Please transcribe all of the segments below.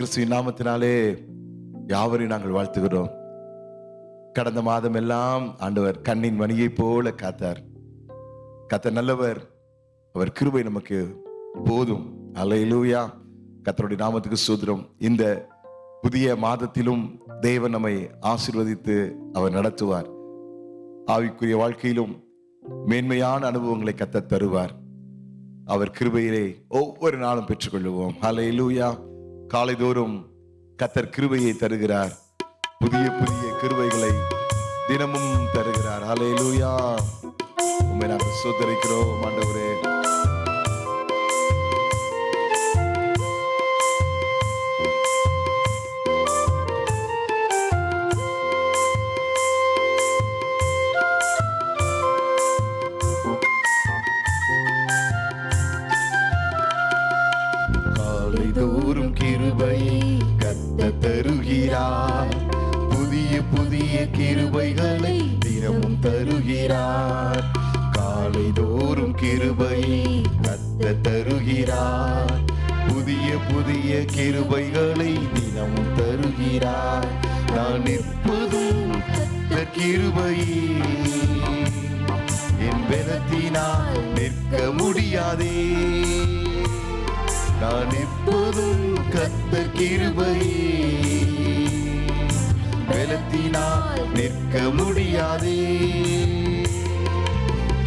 கிறிஸ்துவின் நாமத்தினாலே யாவரையும் நாங்கள் வாழ்த்துகிறோம். கடந்த மாதம் எல்லாம் ஆண்டவர் கண்ணின் மணியை போல காத்தார். கத்த நல்லவர் அவர் கிருபை நமக்கு போதும். அலையிலூயா கத்தருடைய நாமத்துக்கு சூத்திரம். இந்த புதிய மாதத்திலும் தேவன் நம்மை ஆசிர்வதித்து அவர் நடத்துவார். ஆவிக்குரிய வாழ்க்கையிலும் மேன்மையான அனுபவங்களை கத்த தருவார். அவர் கிருபையிலே ஒவ்வொரு நாளும் பெற்றுக்கொள்வோம் அலையிலூயா காலைதோறும் கத்தர் கிருபையை தருகிறார். புதிய புதிய கிருபைகளை தினமும் தருகிறார். ஹalleluya உண்மை நாங்கள் சோதரிக்கிறோம் ஆண்டவரே. கிருபைகளை தினமும் தருகிறார். காலைதோறும் கிருபை கத்த தருகிறார். புதிய புதிய கிருபைகளை தினமும் தருகிறார். நான் நிற்பதும் கத்த கிருபையே என் பலத்தினால் நிற்க முடியாதே. நான் எப்போதும் கத்த கிருபையே பலத்தினால் நிற்க முடியாதே.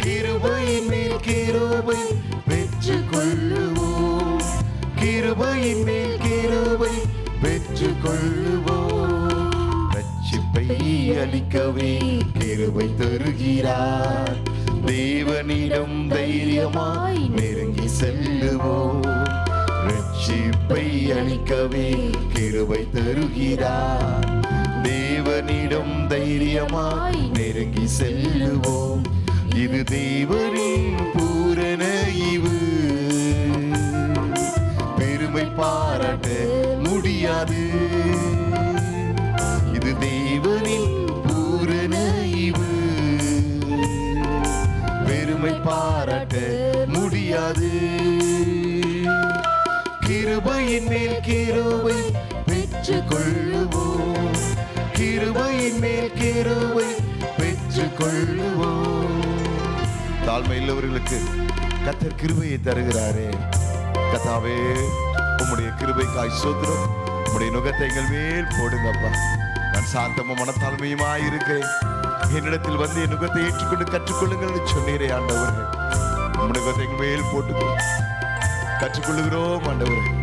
கிருபையின் மேல் கிருபை பெற்று கொள்ளுவோம் கிருபையின் மேல் கிருபை பெற்று கொள்ளுவோம் ரட்சிப்பை அளிக்கவே கிருபை தருகிறார். தேவனிடம் தைரியமாய் நெருங்கி செல்லுவோம். ரட்சிப்பை அளிக்கவே கிருபை தருகிறார். தேவனிடம் தைரியமாய் நெருங்கி செல்லுவோம். இது தேவனின் பூரண இவு பெருமை பாராட்ட முடியாது. இது தேவனின் பூரண இவு பெருமை பாராட்ட முடியாது. கிருபையின் மேல் கிருபை பெற்றுக் கொள்ளுவோம் கிருபையின் மேல் கிருபை பெற்று கொள்ளுவோம் தாழ்மை உள்ளவர்களுக்கு கத்தர் கிருபையை தருகிறாரே. கத்தாவே உம்முடைய கிருபைக்காய் சோதரம் உம்முடைய நுகத்தை எங்கள் மேல் போடுங்கப்பா. நான் சாந்தமும் மனத்தாழ்மையுமாய் இருக்கிறேன். என்னிடத்தில் வந்து என் நுகத்தை ஏற்றுக்கொண்டு கற்றுக்கொள்ளுங்கள் சொன்னீரே ஆண்டவர்கள் உம்முடைய நுகத்தை எங்கள் மேல் போட்டுக்கோ கற்றுக்கொள்ளுகிறோம் ஆண்டவர்கள்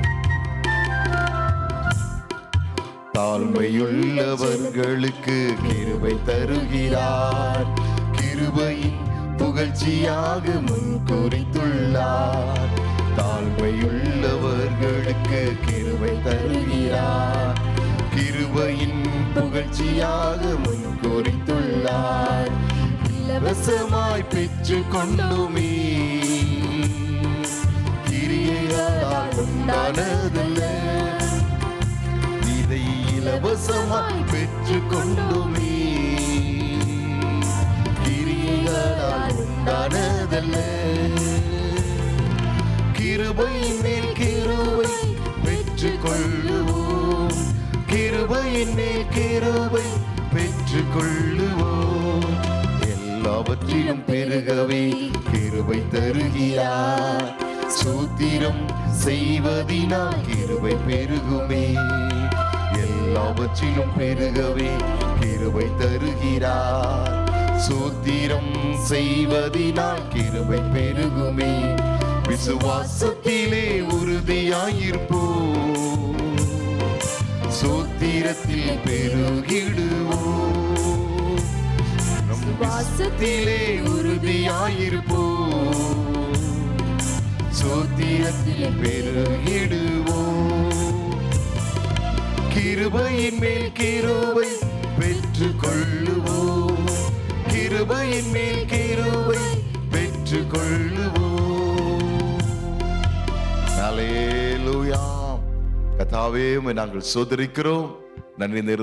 தாழ்மையுள்ளவர்களுக்கு கிருபை தருகிறார். கிருபையின் புகழ்ச்சியாக முன் குறித்துள்ளார் தாழ்மையுள்ளவர்களுக்கு கிருபை தருகிறார். கிருபையின் புகழ்ச்சியாக முன் குறித்துள்ளார் இலவசமாய் பெற்று கொண்டுமே கிரியைகளால் உண்டானதல்ல. இலவசமாய் பெற்று கொண்டோமே கிரியைகளால் உண்டானதல்ல. கிருபையின் மேல் கிருபை பெற்று கொள்ளுவோம் கிருபையின் மேல் கிருபை பெற்று கொள்ளுவோம் எல்லாவற்றிலும் பெருகவே கிருபை தருகிறார். சூத்திரம் செய்வதினால் கிருபை பெருகுமே. எல்லாவற்றிலும் பெருகவே கிருவை தருகிறார். சூத்திரம் செய்வதினால் கிருவை பெருகுமே. விசுவாசத்திலே உறுதியாயிருப்போ சூத்திரத்தில் பெருகிடுவோ நம் விசுவாசத்திலே உறுதியாயிருப்போம். சூத்திரத்தில் பெருகிடுவோம். கிருபையின் மேல் கிருபை பெற்று கொள்ளுவோம் கிருபையின் மேல் கிருபை பெற்று கொள்ளுவோம் கதாவே நாங்கள் சோதரிக்கிறோம். நன்றி இந்த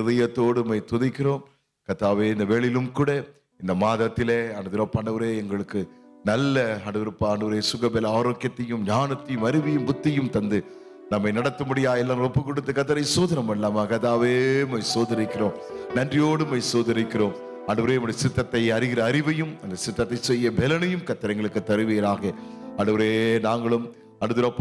துதிக்கிறோம். கத்தாவே இந்த வேளிலும் கூட இந்த மாதத்திலே அனுதிரோ பண்ணவரே எங்களுக்கு நல்ல அடுவிருப்ப ஆண்டவரே சுகபல ஆரோக்கியத்தையும் ஞானத்தையும் அறிவியும் புத்தியும் தந்து நம்மை நடத்தும்படியா எல்லாம் ஒப்பு கொடுத்து கத்தரை சோதனம் பண்ணலாமா? கதாவே மை சோதரிக்கிறோம். நன்றியோடு மை சோதரிக்கிறோம். அடுவரே உடைய சித்தத்தை அறிகிற அறிவையும் அந்த சித்தத்தை செய்ய பலனையும் கத்தர் எங்களுக்கு தருவீராக. அடுவரே நாங்களும் அடுத்த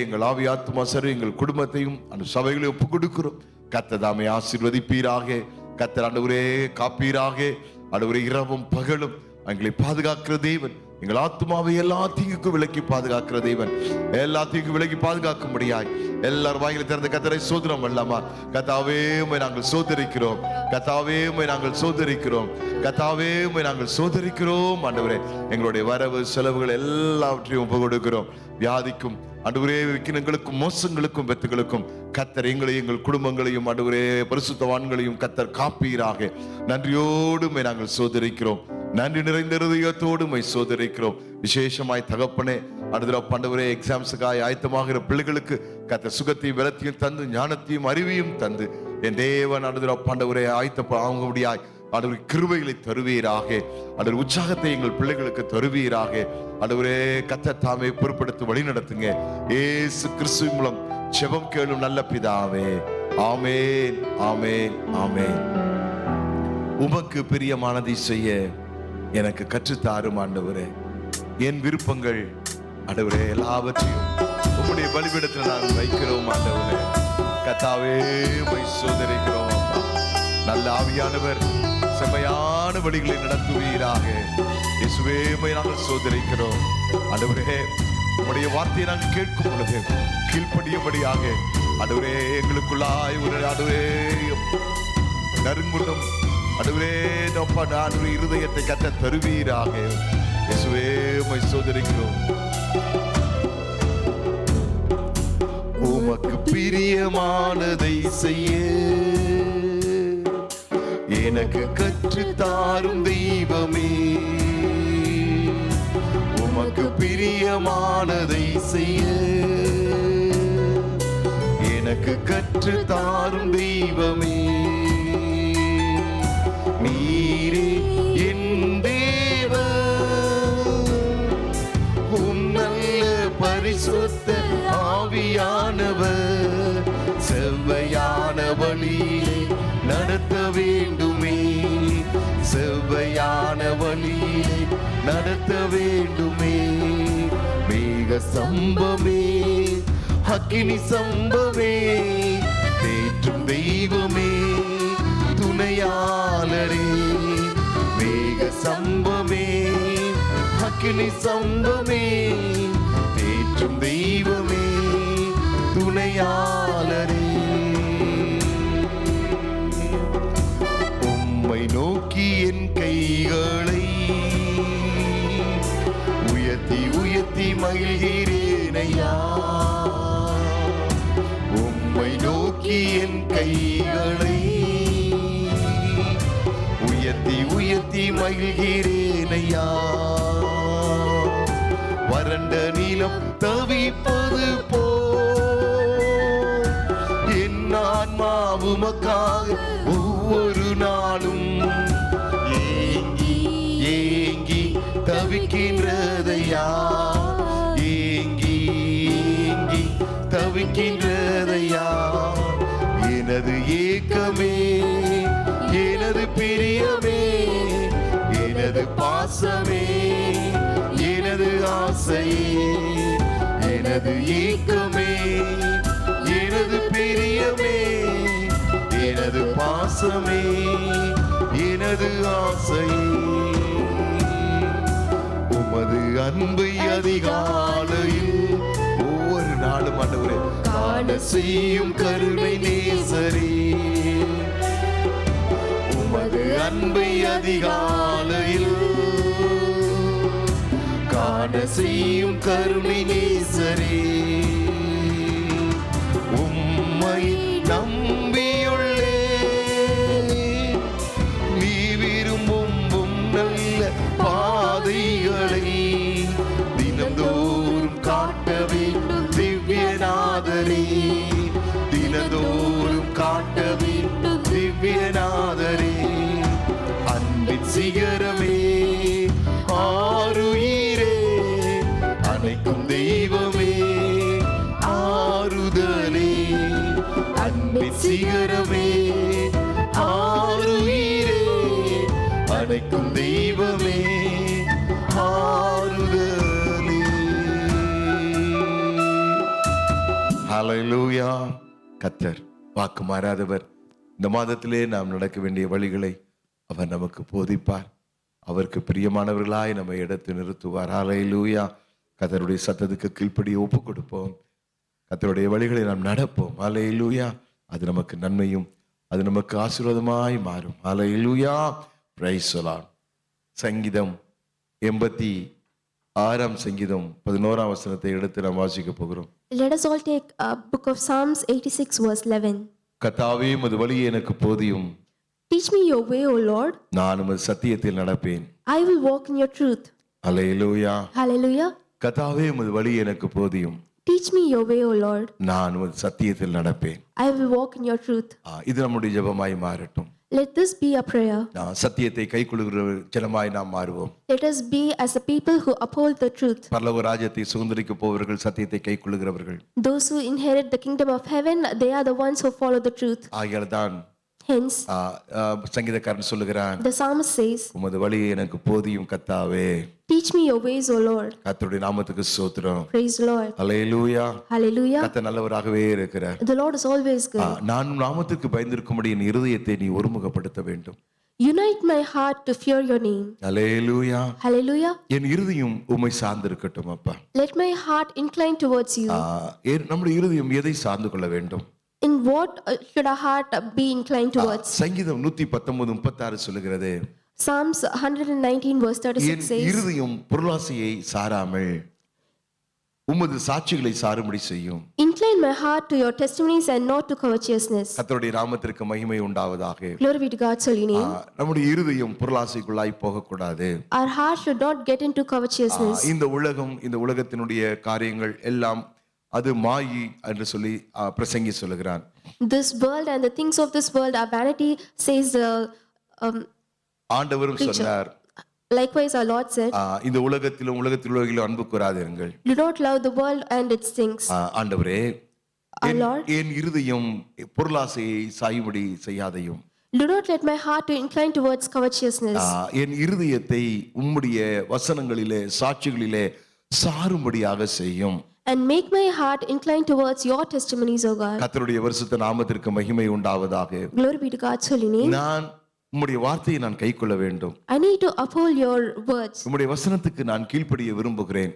எங்கள் ஆவி ஆத்மா சரி எங்கள் குடும்பத்தையும் அந்த சபைகளை ஒப்பு கொடுக்கிறோம். கத்ததாமை ஆசீர்வதிப்பீராக. கத்தர் ஆண்டவரே காப்பீராக. ஆண்டவரே இரவும் பகலும் எங்களை பாதுகாக்கிற தேவன். எங்கள் ஆத்மாவை எல்லா தீங்குக்கும் விலக்கி பாதுகாக்கிற தேவன். எல்லா தீங்கும் விலக்கி பாதுகாக்கும்படியாய் எல்லாரும் வாயில திறந்த கத்தரை சோதனம் வல்லாமா. கத்தாவே உம்மை நாங்கள் சோதரிக்கிறோம். கத்தாவே உம்மை நாங்கள் சோதரிக்கிறோம். கத்தாவே உம்மை நாங்கள் சோதரிக்கிறோம் ஆண்டவரே. எங்களுடைய வரவு செலவுகள் எல்லாவற்றையும் ஒப்பு கொடுக்கிறோம். வியாதிக்கும் அடுவரே விக்கினங்களுக்கும் மோசங்களுக்கும் வெத்துகளுக்கும் கத்தர் எங்களையும் எங்கள் குடும்பங்களையும் அடுவரே பரிசுத்தவான்களையும் கத்தர் காப்பீராக. நன்றியோடு நாங்கள் சோதரிக்கிறோம். நன்றி நிறைந்த இருதயத்தோடு மை சோதரிக்கிறோம். விசேஷமாய் தகப்பனே அடுத்த பண்டவரே எக்ஸாம்ஸுக்காய் ஆயத்தமாகிற பிள்ளைகளுக்கு கத்த சுகத்தையும் பலத்தையும் தந்து ஞானத்தையும் அறிவையும் தந்து என் தேவன் அடுத்த பண்டவரே ஆயத்த ஆகும்படியாய் அடுவர் கிருபைகளை தருவீராக. அடுவர் உற்சாகத்தை எங்கள் பிள்ளைகளுக்கு தருவீராக. அடுவரே கத்த தாமே பொறுப்படுத்தி வழி நடத்துங்க ஏசு கிறிஸ்து மூலம் செபம் கேளும் நல்ல பிதாவே. ஆமேன் ஆமேன் ஆமேன். உமக்கு பிரியமானதை செய்ய எனக்கு கற்றுத்தாரும் ஆண்டவரே. என் விருப்பங்கள் ஆண்டவரே எல்லாவற்றையும் உங்களுடைய பலிபீடத்தில் நான் வைக்கிறோம் ஆண்டவரே. கத்தாவே போய் சோதரிக்கிறோம் நல்ல ஆவியானவர் செம்மையான வழிகளை நடத்துவீராக. இயேசுவே உம்மை நாங்கள் சோதரிக்கிறோம். ஆண்டவரே உம்முடைய வார்த்தையை நாங்கள் கேட்கும் பொழுது கீழ்ப்படியும்படியாக ஆண்டவரே எங்களுக்குள்ளாய் ஒரு ஆண்டவரே நறுங்குண்டம் அடுவே நொப்ப நான் இருதயத்தை கத்த தருவீராக. இயேசுவே உம்மை சோதரிக்கிறோம் உமக்கு பிரியமானதை செய்ய எனக்கு கற்று தாரும் தெய்வமே. உமக்கு பிரியமானதை செய்ய எனக்கு கற்று தாரும் தெய்வமே. செவ்வையான நடத்த வேண்டுமே. செவ்வையான வழியிலே நடத்த வேண்டுமே. மேக சம்பமே அக்கினி சம்பமே தேற்றும் தெய்வமே துணையாளரே. மேக சம்பமே அக்கினி சம்பமே தேற்றும் தெய்வமே துணையாளரே. மகிழ்கிறேனையா. உம்மை நோக்கி என் கைகளை உயர்த்தி உயர்த்தி மகிழ்கிறேனையா. வறண்ட நீளம் தவிப்பது போ. என் ஆன்மா உமக்காக ஒவ்வொரு நாளும் ஏங்கி ஏங்கி தவிக்கின்றதையா. தவிக்கின்றதையா எனது ஏக்கமே எனது பிரியமே எனது பாசமே எனது ஆசையே எனது ஏக்கமே எனது பிரியமே எனது பாசமே எனது ஆசையே. உமது அன்பு அதிகாலையில் ஒவ்வொரு நாளும் ஆண்டவரே காண செய்யும் கருணை நேசரே. உமது அன்பை அதிகாலையில் காண செய்யும் கருணை நேசரே. திவ்யநாதரே தினதோறும் காட்ட வேண்டும் திவ்யநாதரே. அன்பின் சிகரமே ஹalleluya கத்தர் வாக்கு மாறாதவர். இந்த மாதத்திலே நாம் நடக்க வேண்டிய வழிகளை அவர் நமக்கு போதிப்பார். அவருக்கு பிரியமானவர்களாய் நம்ம எடுத்து நிறுத்துவார். ஹalleluya கத்தருடைய சத்தத்துக்கு கீழ்ப்படி ஒப்பு கொடுப்போம் கத்தருடைய வழிகளை நாம் நடப்போம். ஹalleluya அது நமக்கு நன்மையும் அது நமக்கு ஆசீர்வாதமாய் மாறும். ஹalleluya பிரைஸ் சொலான் சங்கீதம் எண்பத்தி ஆறாம் சங்கீதம் பதினோராம் வசனத்தை எடுத்து நாம் வாசிக்க போகிறோம். Let us all take a book of Psalms 86, verse 11. கத்தாவே உமது வழியை எனக்கு போதியும் Teach me your way, O Lord. நான் உமது சத்தியத்தில் நடப்பேன் I will walk in your truth. Hallelujah Hallelujah. கத்தாவே உமது வழி எனக்கு போதியும் Teach me your way, O Lord. நான் உமது சத்தியத்தில் நடப்பேன் I will walk in your truth. ஆ, இது நம்முடைய ஜெபமாய் மாறட்டும் Let this be a prayer. ஆ, சத்தியத்தை கைக்கொள்கிற ஜனமாய் நாம் மாறுவோம் Let us be as the people who uphold the truth. பரலோக ராஜ்யத்தை சுதந்திரிக்க போவர்கள் சத்தியத்தை கைக்கொள்ளுகிறவர்கள் Those who inherit the kingdom of heaven, they are the ones who follow the truth. ஆகியால் தான் Hence, சங்கீதக்காரன் சொல்லுகிறான் the psalmist says, உமது வழி எனக்கு போதியும் கத்தாவே Teach me your ways, O Lord. கர்த்தருடைய நாமத்துக்கு சோத்திரம் Praise the Lord. Hallelujah Hallelujah. கத்த நல்லவராகவே இருக்கிறார் The Lord is always ah, good. நான் உன் நாமத்துக்கு பயந்திருக்கும்படி என் இருதயத்தை நீ ஒருமுகப்படுத்த வேண்டும் Unite my heart to fear your name. Alleluia Hallelujah. என் இருதயம் உம்மை சார்ந்திருக்கட்டும் அப்பா Let my heart incline towards you. ஆ, நம்முடைய இருதயம் எதை சார்ந்து கொள்ள வேண்டும் In what uh, should our heart uh, be inclined towards? சங்கீதம் நூத்தி பத்தொன்பது முப்பத்தாறு சொல்லுகிறது Psalms 119, verse 36 என் says, இருதயம் பொருளாசையை சாராமல் உமது சாட்சிகளை சாரும்படி செய்யும் Incline my heart to your testimonies and not to covetousness. கர்த்தருடைய நாமத்திற்கு மகிமை உண்டாவதாக Glory be to God's holy ah, name. நம்முடைய இருதயம் பொருளாசைக்குள்ளாய் போகக்கூடாது Our heart should not get into ah, covetousness. இந்த உலகம் இந்த உலகத்தினுடைய காரியங்கள் எல்லாம் அது மாயி என்று சொல்லி பிரசங்கி சொல்லுகிறான் This world and the things of this world are vanity, says the. Um, ஆண்டவரும் சொன்னார் likewise, our Lord said, இந்த உலகத்திலும் உலகத்தில் உலகிலும் அன்பு கூறாதீர்கள் Do not love the world and its things. ஆண்டவரே என்- இருதயம் பொருளாசையை சாயும்படி செய்யாதையும் do not let my heart to incline towards covetousness. என் இருதயத்தை உம்முடைய வசனங்களிலே சாட்சிகளிலே சாரும்படியாக செய்யும் And make my heart incline towards your testimonies, O God. கர்த்தருடைய வருஷத்த நாமத்திற்கு மகிமை உண்டாவதாக Glory be to God's holy name. நான் உம்முடைய வார்த்தையை நான் கைக்கொள்ள வேண்டும் I need to uphold your words. உம்முடைய வசனத்துக்கு நான் கீழ்ப்படிய விரும்புகிறேன்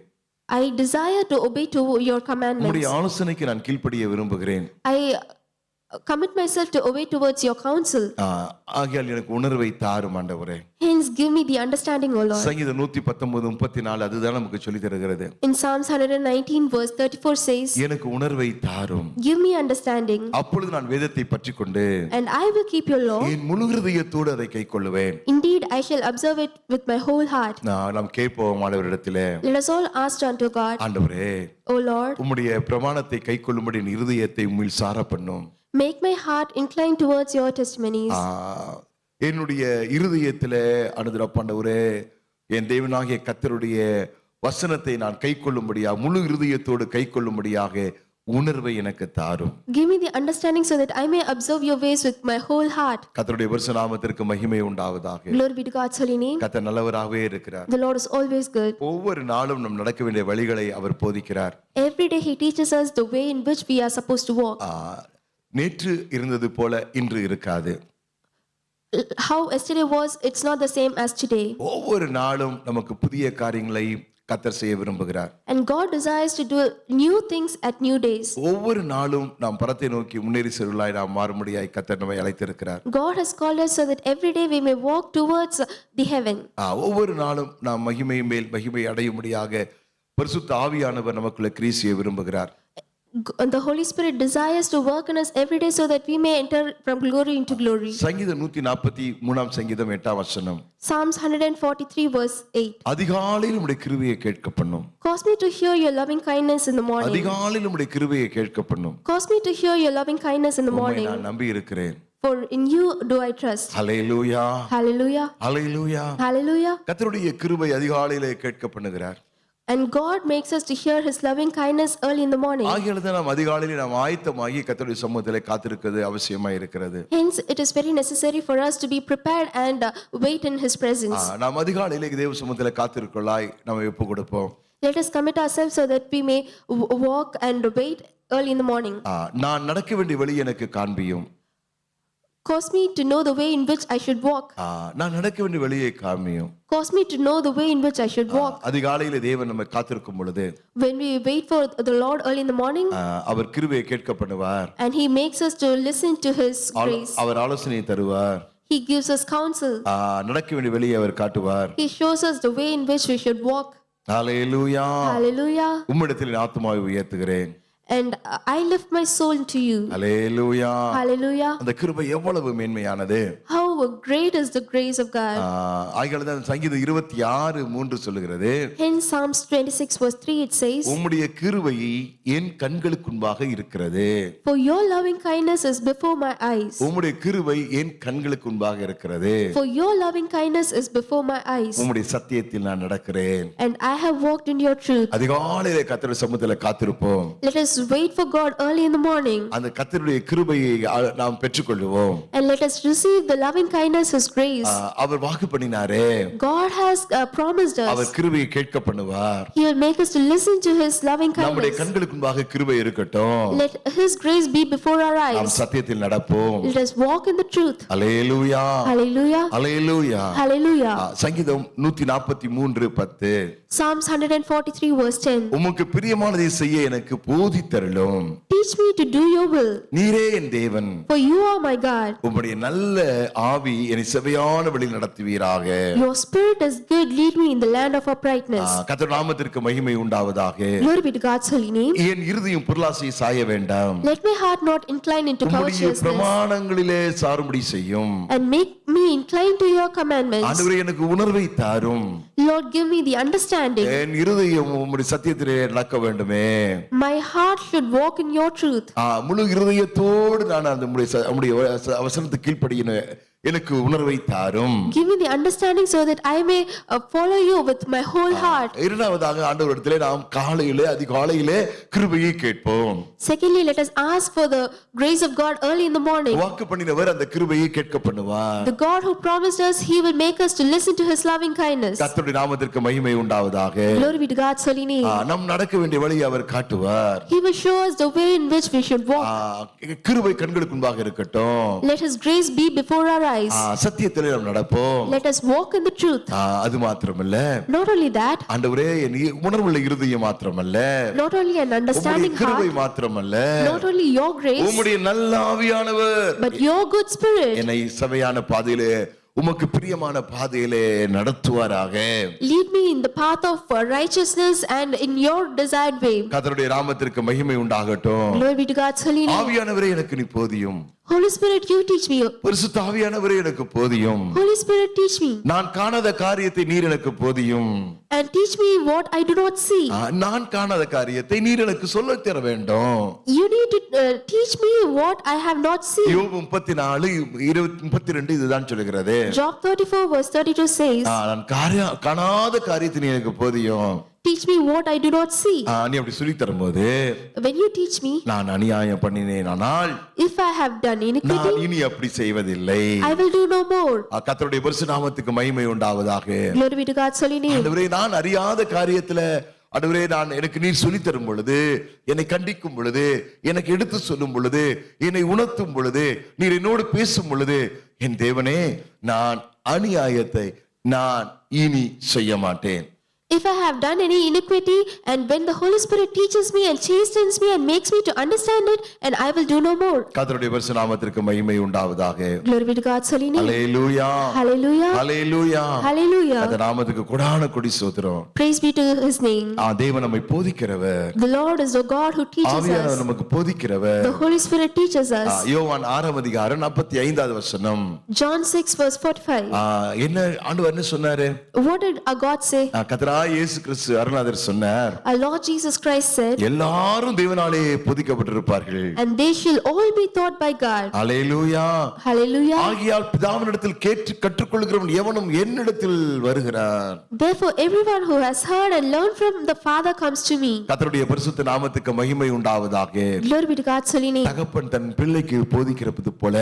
I desire to obey to your commandments. உம்முடைய ஆலோசனைக்கு நான் கீழ்ப்படிய விரும்புகிறேன் I uh, commit myself to obey towards your counsel. ஆகையால் எனக்கு உணர்வை தாரும் ஆண்டவரே Hence, give me the understanding, O Lord. சங்கீதம் நூத்தி பத்தொன்பது முப்பத்தி நாலு அதுதான் நமக்கு சொல்லி தருகிறது In Psalms 119, verse 34 says, எனக்கு உணர்வை தாரும் Give me understanding, அப்பொழுது நான் வேதத்தை பற்றி கொண்டு and I will keep your law. என் முழு ஹிருதயத்தோடு அதை கை கொள்ளுவேன் Indeed, I shall observe it with my whole heart. நாம் கேட்போம் ஆண்டவரிடத்திலே Let us all ask unto God, ஆண்டவரே O Lord, உம்முடைய பிரமாணத்தை கை கொள்ளும்படி என் இருதயத்தை உம்மில் சார பண்ணும் make my heart incline towards your testimonies. ஆ, என்னுடைய இருதயத்திலே அனுதிரப்பாண்டவரே என் தேவனாகிய கத்தருடைய வசனத்தை நான் கை கொள்ளும்படியாக முழு இருதயத்தோடு கை கொள்ளும்படியாக உணர்வை எனக்கு தாரும் Give me the understanding so that I may observe your ways with my whole heart. கத்தருடைய வருஷ நாமத்திற்கு மகிமை உண்டாவதாக Glory be to God's holy name. கத்தர் நல்லவராகவே இருக்கிறார் The Lord is always good. ஒவ்வொரு நாளும் நம் நடக்க வேண்டிய வழிகளை அவர் போதிக்கிறார் Every day He teaches us the way in which we are supposed to walk. நேற்று இருந்தது போல இன்று இருக்காது How yesterday was, it's not the same as today. ஒவ்வொரு நாளும் நமக்கு புதிய காரியங்களை கத்தர் செய்ய விரும்புகிறார் And God desires to do new things at new days. ஒவ்வொரு நாளும் நாம் பரத்தை நோக்கி முன்னேறி செல்வலாய் நாம் மாறும்படியாய் கத்தர் நம்மை அழைத்திருக்கிறார் God has called us so that every day we may walk towards the heaven. ஒவ்வொரு நாளும் நாம் மகிமை மேல் மகிமை அடையும்படியாக பரிசுத்த ஆவியானவர் நமக்குள்ள கிரீசிய விரும்புகிறார் G- And the Holy Spirit desires to work in us every day so that we may enter from glory into glory. சங்கீதம் நூத்தி நாற்பத்தி மூணாம் சங்கீதம் எட்டாம் வசனம் Psalms 143, verse 8. அதிகாலையில் உம்முடைய கிருபையை கேட்க பண்ணும் Cause me to hear your loving kindness in the morning. அதிகாலையில் உம்முடைய கிருபையை கேட்க பண்ணும் Cause me to hear your loving kindness in the morning. நான் நம்பி இருக்கிறேன் For in you do I trust. Hallelujah Hallelujah. Hallelujah Hallelujah. கர்த்தருடைய கிருபை அதிகாலையிலே கேட்க பண்ணுகிறார் And God makes us to hear his loving kindness early in the morning. ஆகியால தான் நாம் அதிகாலையில் நாம் ஆயத்தமாகி கத்தருடைய சமூகத்திலே காத்திருக்கிறது அவசியமா இருக்கிறது Hence, it is very necessary for us to be prepared and uh, wait in his presence. நாம் அதிகாலையிலே தேவ சமூகத்திலே காத்திருக்கொள்ளாய் நம்ம ஒப்பு கொடுப்போம் Let us commit ourselves so that we may walk and wait early in the morning. நான் நடக்க வேண்டிய வழி எனக்கு காண்பியும் Cause me to know the way in which I should walk. ஆ, நான் நடக்க வேண்டிய வழியை காமியும் Cause me to know the way in which I should walk. அதிகாலையிலே தேவன் நம்ம காத்திருக்கும் பொழுது When we wait for the Lord early in the morning ஆ, அவர் கிருபையை கேட்க பண்ணுவார் and he makes us to listen to his hollow- grace, அவர் ஆலோசனையை தருவார் he gives us counsel. ஆ, நடக்க வேண்டிய வழியை அவர் காட்டுவார் He shows us the way in which we should walk. Hallelujah Hallelujah. உம்மிடத்தில் என் ஆத்மாவை உயர்த்துகிறேன் And I lift my soul to you. Hallelujah Hallelujah. அந்த கிருபை எவ்வளவு மேன்மையானது How great is the grace of God. ஆகியால தான் சங்கீதம் இருபத்தி ஆறு மூன்று சொல்லுகிறது In Psalms 26, verse 3, it says, உம்முடைய கிருபை என் கண்களுக்குன்பாக இருக்கிறது For your loving kindness is before my eyes. உம்முடைய கிருபை என் கண்களுக்குன்பாக இருக்கிறது For your loving kindness is before my eyes. உம்முடைய சத்தியத்தில் நான் நடக்கிறேன் And I have walked in your truth. அதிகாலையிலே கத்தருடைய சமூகத்தில் காத்திருப்போம் Let us wait for God early in the morning. அந்த கத்தருடைய கிருபையை நாம் பெற்றுக்கொள்வோம் And let us receive the loving kindness, His grace. அவர் வாக்கு பண்ணினாரே God has uh, promised our us. கிருபையை கேட்க பண்ணுவார் He will make us to listen to His loving நம்முடைய kindness. கண்களுக்குன்பாக கிருபை இருக்கட்டும் Let His grace be before our நாம் eyes. சத்தியத்தில் நடப்போம் Let us walk in the truth. Alleluia Hallelujah. Alleluia Hallelujah. சங்கீதம் நூத்தி நாற்பத்தி மூன்று பத்து Psalms 143, verse 10. உமக்கு பிரியமானதை செய்ய எனக்கு போதித்தருளும் Teach me to do your will, நீரே என் தேவன் for you are my God. உம்முடைய நல்ல ஆவி என்னை செவையான வழி நடத்துவீராக Your spirit is good, lead me in the land of uprightness. கர்த்தர் நாமத்திற்கு மகிமை உண்டாவதாக Glory be to God's holy name. என் இருதயம் பொருளாசை சாய வேண்டாம் Let my heart not incline into உம்முடைய covetousness, பிரமாணங்களிலே சாறுபடி செய்யும் and make me incline to your commandments. ஆண்டவரே எனக்கு உணர்வை தாரும் Lord, give me the understanding. என் இருதயம் உம்முடைய சத்தியத்திலே நடக்க வேண்டுமே My heart should walk in your truth. ஆ, முழு இருதயத்தோடு நான் அந்த உம்முடைய உம்முடைய வசனத்துக்கு கீழ்ப்படியின எனக்கு உணர்வை தாரும் Give me the understanding so that I may uh, follow you with my whole heart. இரண்டாவதாக ஆண்டவரிடத்திலே நாம் காலையிலே அதிகாலையிலே கிருபையை கேட்போம் Secondly, let us ask for the grace of God early in the morning. வாக்கு பண்ணினவர் அந்த கிருபையை கேட்க பண்ணுவார் The God who promised us, He will make us to listen to His loving kindness. கர்த்தருடைய நாமத்திற்கு மகிமை உண்டாவதாக Glory be to God's holy name. நாம் நடக்க வேண்டிய வழியை அவர் காட்டுவார் He will show us the way in which we should walk. கிருபை கண்களுக்கு முன்பாக இருக்கட்டும் Let His grace be before our eyes. ஆ, சத்தியத்திலே நாம் நடப்போம் Let us walk in the truth. ஆ, அது மாத்திரமல்ல Not only that, ஆண்டவரே என் இ- உணர்வுள்ள இருதயம் மாத்திரமல்ல not only an உம்முடைய understanding கிருபை heart, மாத்திரமல்ல not only your grace, உம்முடைய நல்ல ஆவியானவர் but your good spirit. என்னை சபையான பாதையிலே உமக்கு பிரியமான பாதையிலே நடத்துவாராக Lead me in the path of uh, righteousness and in your desired way. கர்த்தருடைய நாமத்திற்கு மகிமை உண்டாகட்டும் Glory be to God's holy name. ஆவியானவரே எனக்கு நீ போதியும் Holy Spirit, you teach me. பரிசுத்த ஆவியானவரே எனக்கு போதியும் Holy Spirit, teach me. நான் காணாத காரியத்தை நீர் எனக்கு போதியும் And teach me what I do not see. நான் காணாத காரியத்தை நீர் எனக்கு சொல்லித் தர வேண்டும் You need to uh, teach me what I have not seen. யோபு முப்பத்தி நாலு இருபத்தி முப்பத்தி ரெண்டு இதுதான் சொல்லுகிறது Job 34, verse 32 says, நான் காரியம் காணாத காரியத்தை நீ எனக்கு போதியும் Teach me what I do not see. நீ அப்படி சொல்லி தரும்போது When you teach me, நான் அநியாயம் பண்ணினேன் ஆனால் if I have done iniquity, நான் இனி அப்படி செய்வதில்லை I will do no more. கர்த்தருடைய பரிசு நாமத்துக்கு மகிமை உண்டாவதாக Glory be to God's holy name. ஆண்டவரே நான் அறியாத காரியத்துல ஆண்டவரே நான் எனக்கு நீர் சொல்லித் தரும் பொழுது என்னை கண்டிக்கும் பொழுது எனக்கு எடுத்து சொல்லும் பொழுது என்னை உணர்த்தும் பொழுது நீர் என்னோடு பேசும் பொழுது என் தேவனே நான் அநியாயத்தை நான் இனி செய்ய மாட்டேன் If I have done any iniquity, and when the Holy Spirit teaches me and chastens me and makes me to understand it, and I will do no more. கர்த்தருடைய பரிசு நாமத்திற்கு மகிமை உண்டாவதாக Glory be to God's holy name. Alleluia Hallelujah. Alleluia Hallelujah. அந்த நாமத்துக்கு கொடான கொடி சோத்திரம் Praise be to his name. ஆ தேவன் நம்மை போதிக்கிறவர் The Lord is the God who teaches ஆவியானவர் us. நமக்கு போதிக்கிறவர் The Holy Spirit teaches us. யோவான் ஆறாம் அதிகாரம் நாற்பத்தி ஐந்தாவது வசனம் John 6, verse 45. ஆ, என்ன ஆண்டவர் என்ன சொன்னாரு What did our God say? கத்தராய் இயேசு கிறிஸ்து அருணாதர் சொன்னார் Our Lord Jesus Christ said, எல்லாரும் தேவனாலே போதிக்கப்பட்டிருப்பார்கள் and they shall all be taught by God. Hallelujah Hallelujah. ஆகியால் பிதாவினிடத்தில் கேட்டு கற்றுக்கொள்கிறவன் எவனும் என்னிடத்தில் வருகிறான் Therefore, everyone who has heard and learned from the Father comes to me. கத்தருடைய பரிசுத்த நாமத்துக்கு மகிமை உண்டாவதாக Glory be to God's holy name. தகப்பன் தன் பிள்ளைக்கு போதிக்கிறது போல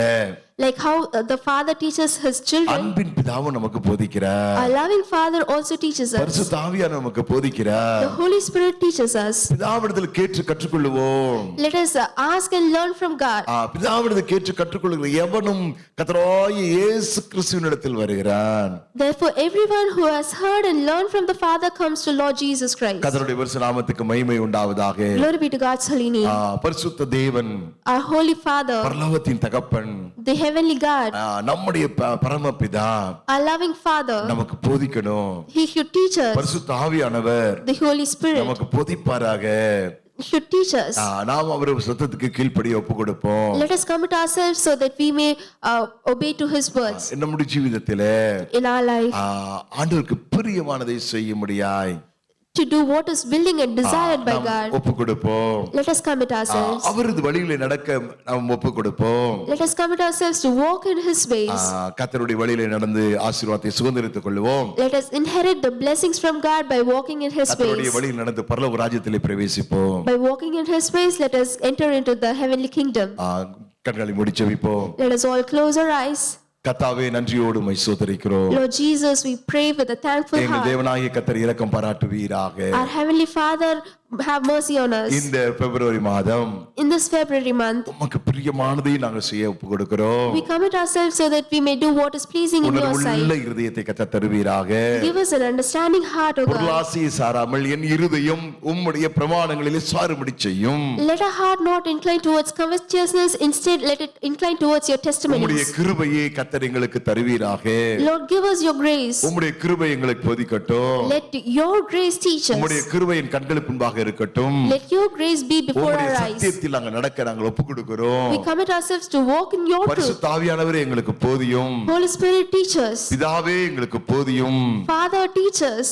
Like how uh, the Father teaches his children, அன்பின் பிதாவும் நமக்கு போதிக்கிறார் our loving Father also teaches us. பரிசுத்த ஆவியார் நமக்கு போதிக்கிறார் The Holy Spirit teaches us. பிதாவிடத்தில் கேட்டு கற்றுக்கொள்ளுவோம் Let us uh, ask and learn from God. பிதாவிடத்தில் கேட்டு கற்றுக்கொள்ளுகிற எவனும் கத்தராய இயேசு கிறிஸ்துவினிடத்தில் வருகிறான் Therefore, everyone who has heard and learned from the Father comes to Lord Jesus Christ. கத்தருடைய பரிசு நாமத்துக்கு மகிமை உண்டாவதாக Glory be to God's holy name. பரிசுத்த தேவன் Our Holy Father, பரலோகத்தின் தகப்பன் the Heavenly God, நம்முடைய பரமபிதா our loving Father, நமக்கு போதிக்கணும் He should teach us. பரிசுத்த ஆவியானவர் The Holy Spirit நமக்கு போதிப்பாராக should teach us. நாம் அவர் சத்தத்துக்கு கீழ்ப்படி ஒப்பு கொடுப்போம் Let us commit ourselves so that we may uh, obey to His words நம்முடைய ஜீவிதத்திலே in our life ஆண்டவருக்கு பிரியமானதை செய்ய முடியாய் to do what is willing and desired by God. ஒப்பு கொடுப்போம் Let us commit ourselves. அவரது வழியில நடக்க நாம் ஒப்பு கொடுப்போம் Let us commit ourselves to walk in His ways. கர்த்தருடைய வழியில நடந்து ஆசீர்வாதத்தை சுதந்திரித்துக் கொள்வோம் Let us inherit the blessings from God by walking in His கர்த்தருடைய ways. வழியில் நடந்து பரலோக ராஜ்யத்திலே பிரவேசிப்போம் By walking in His ways, let us enter into the heavenly kingdom. கண்களை முடிச்சவிப்போம் Let us all close our eyes. கத்தாவே நன்றியோடு மை சோதரிக்கிறோம் Lord Jesus, we pray with a thankful எங்கள் heart. தேவனாகிய கத்தர் இரக்கம் பாராட்டுவீராக Our Heavenly Father, have mercy on us. இந்த பிப்ரவரி மாதம் In this February month, உமக்கு பிரியமானதை நாங்கள் செய்ய ஒப்பு கொடுக்கிறோம் we commit ourselves so that we may do what is pleasing in your sight. இருதயத்தை கத்த தருவீராக Give us an understanding heart, O God. பொருளாசையை சாராமல் என் இருதயம் உம்முடைய பிரமாணங்களிலே சாறுபடி செய்யும் Let our heart not incline towards covetousness, instead, let it incline towards your உம்முடைய testimonies. கிருபையை கத்தர் எங்களுக்கு தருவீராக Lord, give us your grace. உம்முடைய கிருபை எங்களுக்கு போதிக்கட்டும் Let your grace teach உம்முடைய us. கிருபை என் கண்களுக்கு முன்பாக இருக்கட்டும் Let your grace be before our eyes. சத்தியத்தில் நாங்கள் நடக்க நாங்கள் ஒப்பு கொடுக்கிறோம் We commit ourselves to walk in your truth. பரிசுத்த ஆவியானவரே எங்களுக்கு போதியும் Holy Spirit, teach us. பிதாவே எங்களுக்கு போதியும் Father, teach us.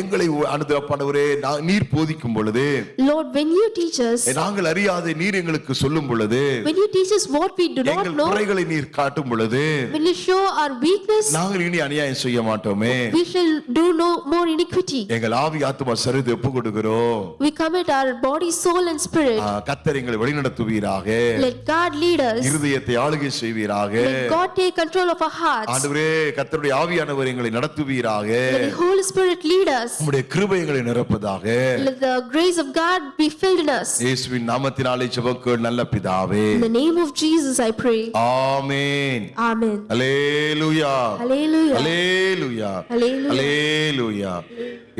எங்களை அனுதரப்பானவரே நா- நீர் போதிக்கும் பொழுது Lord, when you teach us, நாங்கள் அறியாத நீர் எங்களுக்கு சொல்லும் பொழுது when you teach us what we do not எங்கள் know, குறைகளை நீர் காட்டும் பொழுது when you show our weakness, நாங்கள் இனி அநியாயம் செய்ய மாட்டோமே we shall do no more iniquity. எங்கள் ஆவி ஆத்மா சரிது ஒப்பு கொடுக்கிறோம் We commit our body, soul, and spirit. கத்தர் எங்களை வழிநடத்துவீராக Let God lead us. இருதயத்தை ஆளுகை செய்வீராக Let God take control of our hearts. ஆண்டவரே கத்தருடைய ஆவியானவர் எங்களை நடத்துவீராக Let the Holy Spirit lead us. உம்முடைய கிருபை எங்களை நிரப்பதாக Let the grace of God be filled in us. இயேசுவின் நாமத்தினாலே ஜெபக்கு நல்ல பிதாவே In the name of Jesus, I pray. Amen Amen. Hallelujah Hallelujah. Hallelujah Hallelujah. அல்லேலூயா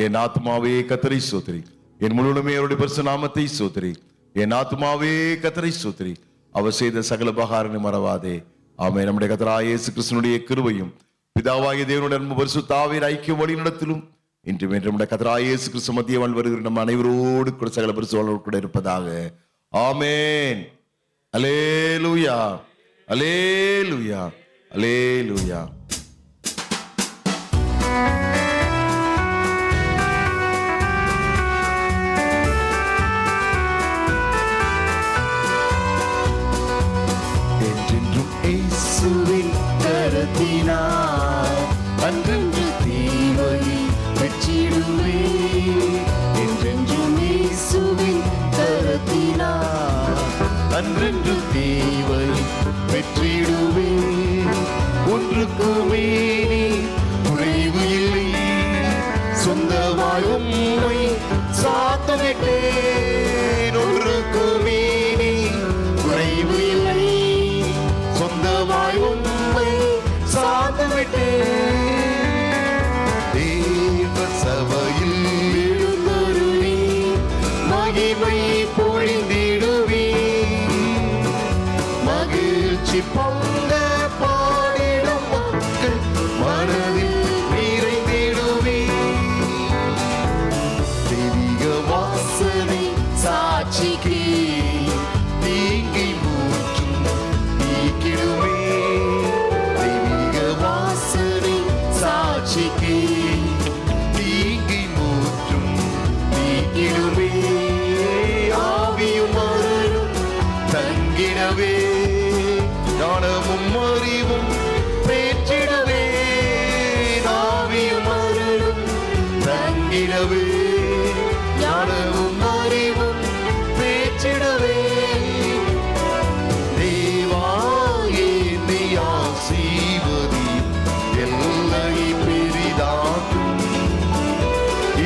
என் ஆத்மாவே கத்தரை சோதரி என் முழுமே அவருடைய பரிசு நாமத்தை சோதரி என் ஆத்மாவே கத்தரை சூத்திரி. அவர் செய்த சகல பகாரனை மறவாதே. ஆமே நம்முடைய கத்தராயேசு கிருஷ்ணனுடைய கிருவையும் பிதாவாகிய தேவனுடைய அன்பு பரிசு தாவின் ஐக்கிய வழி நடத்திலும் இன்று மீண்டும் நம்முடைய கத்தராயேசு கிறிஸ்து மத்தியவன் வருகிற நம்ம அனைவரோடு கூட சகல பரிசு கூட இருப்பதாக. ஆமென். அலேலுயா அலேலுயா அலேலுயா என்றென்றும்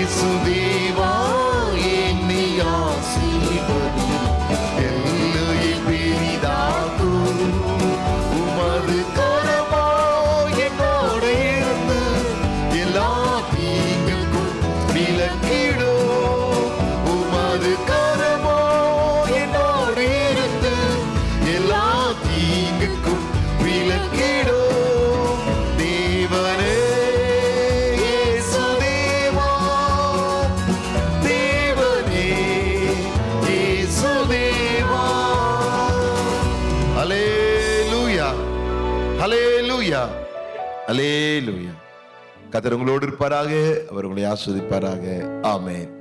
Isso vivo. கத்தர் உங்களோடு இருப்பாராக அவர் உங்களை ஆஸ்வதிப்பாராக. ஆமேன்.